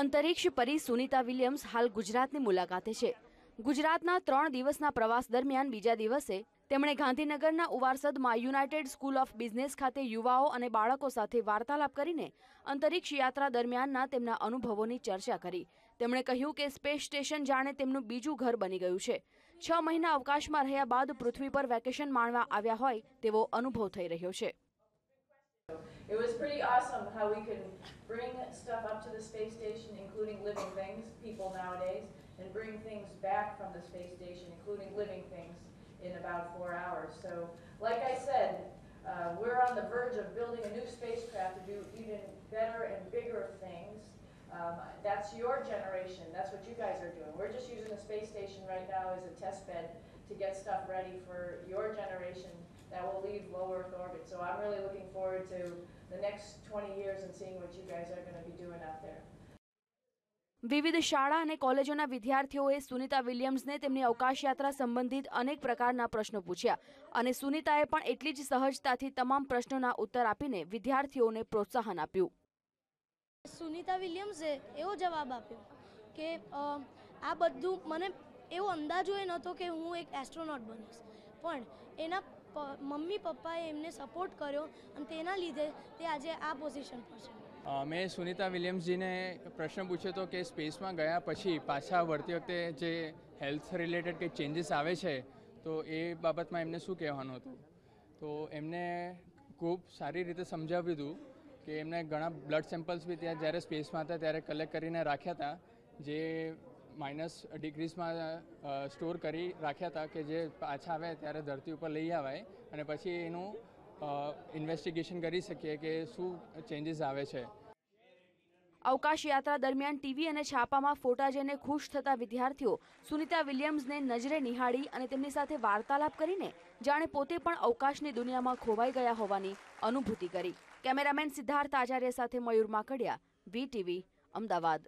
અંતરિક્ષ પરી સુનિતા વિલિયમ્સ હાલ ગુજરાતની મુલાકાતે છે. ગુજરાતના ત્રણ દિવસના પ્રવાસ દરમિયાન બીજા દિવસે તેમણે ગાંધીનગરના ઉવારસદમાં યુનાઇટેડ સ્કૂલ ઓફ બિઝનેસ ખાતે યુવાઓ અને બાળકો સાથે વાર્તાલાપ કરીને અંતરિક્ષ યાત્રા દરમિયાનના તેમના અનુભવોની ચર્ચા કરી. તેમણે કહ્યું કે સ્પેસ સ્ટેશન જાણે તેમનું બીજું ઘર બની ગયું છે. છ મહિના અવકાશમાં રહ્યા બાદ પૃથ્વી પર વેકેશન માણવા આવ્યા હોય તેવો અનુભવ થઈ રહ્યો છે. It was pretty awesome how we could bring stuff to the space station, including living things, people nowadays, and bring things back from the space station, including living things, in about four hours. So, like I said, uh, we're on the verge of building a new spacecraft to do even better and bigger things. Um, that's your generation. That's what you guys are doing. We're just using the space station right now as a test bed to get stuff ready for your generation that will leave low Earth orbit. So I'm really looking forward to the next 20 years and seeing what you guys are going to be doing out there. વિવિધ શાળા અને કોલેજોના વિદ્યાર્થીઓએ સુનિતા વિલિયમ્સને તેમની અવકાશ યાત્રા સંબંધિત અનેક પ્રકારના પ્રશ્નો પૂછ્યા અને સુનિતાએ પણ એટલી જ સહજતાથી તમામ પ્રશ્નોના ઉત્તર આપીને વિદ્યાર્થીઓને પ્રોત્સાહન આપ્યું સુનિતા વિલિયમ્સે એવો જવાબ આપ્યો કે આ બધું મને એવો અંદાજો એ નહોતો કે હું એક એસ્ટ્રોનોટ બનીશ પણ એના મમ્મી પપ્પાએ એમને સપોર્ટ કર્યો અને તેના લીધે તે આજે આ પોઝિશન પર છે. મેં સુનિતા વિલિયમ્સજીને પ્રશ્ન પૂછ્યો હતો કે સ્પેસમાં ગયા પછી પાછા વળતી વખતે જે હેલ્થ રિલેટેડ કંઈ ચેન્જીસ આવે છે, તો એ બાબતમાં એમને શું કહેવાનું હતું? તો એમને ખૂબ સારી રીતે સમજાવ્યું હતું કે એમને ઘણા બ્લડ સેમ્પલ્સ બી ત્યાં જ્યારે સ્પેસમાં હતા ત્યારે કલેક્ટ કરીને રાખ્યા હતા. જે માઇનસ ડિગ્રીઝમાં સ્ટોર કરી રાખ્યા હતા કે જે પાછા આવે ત્યારે ધરતી ઉપર લઈ આવાય અને પછી એનું ઇન્વેસ્ટિગેશન કરી શકીએ કે શું ચેન્જીસ આવે છે. અવકાશ યાત્રા દરમિયાન ટીવી અને છાપામાં ફોટા જઈને ખુશ થતા વિદ્યાર્થીઓ સુનિતા વિલિયમ્સને નજરે નિહાળી અને તેમની સાથે વાર્તાલાપ કરીને જાણે પોતે પણ અવકાશની દુનિયામાં ખોવાઈ ગયા હોવાની અનુભૂતિ કરી. કેમેરામેન સિદ્ધાર્થ આચાર્ય સાથે મયુર માકડિયા વીટીવી અમદાવાદ.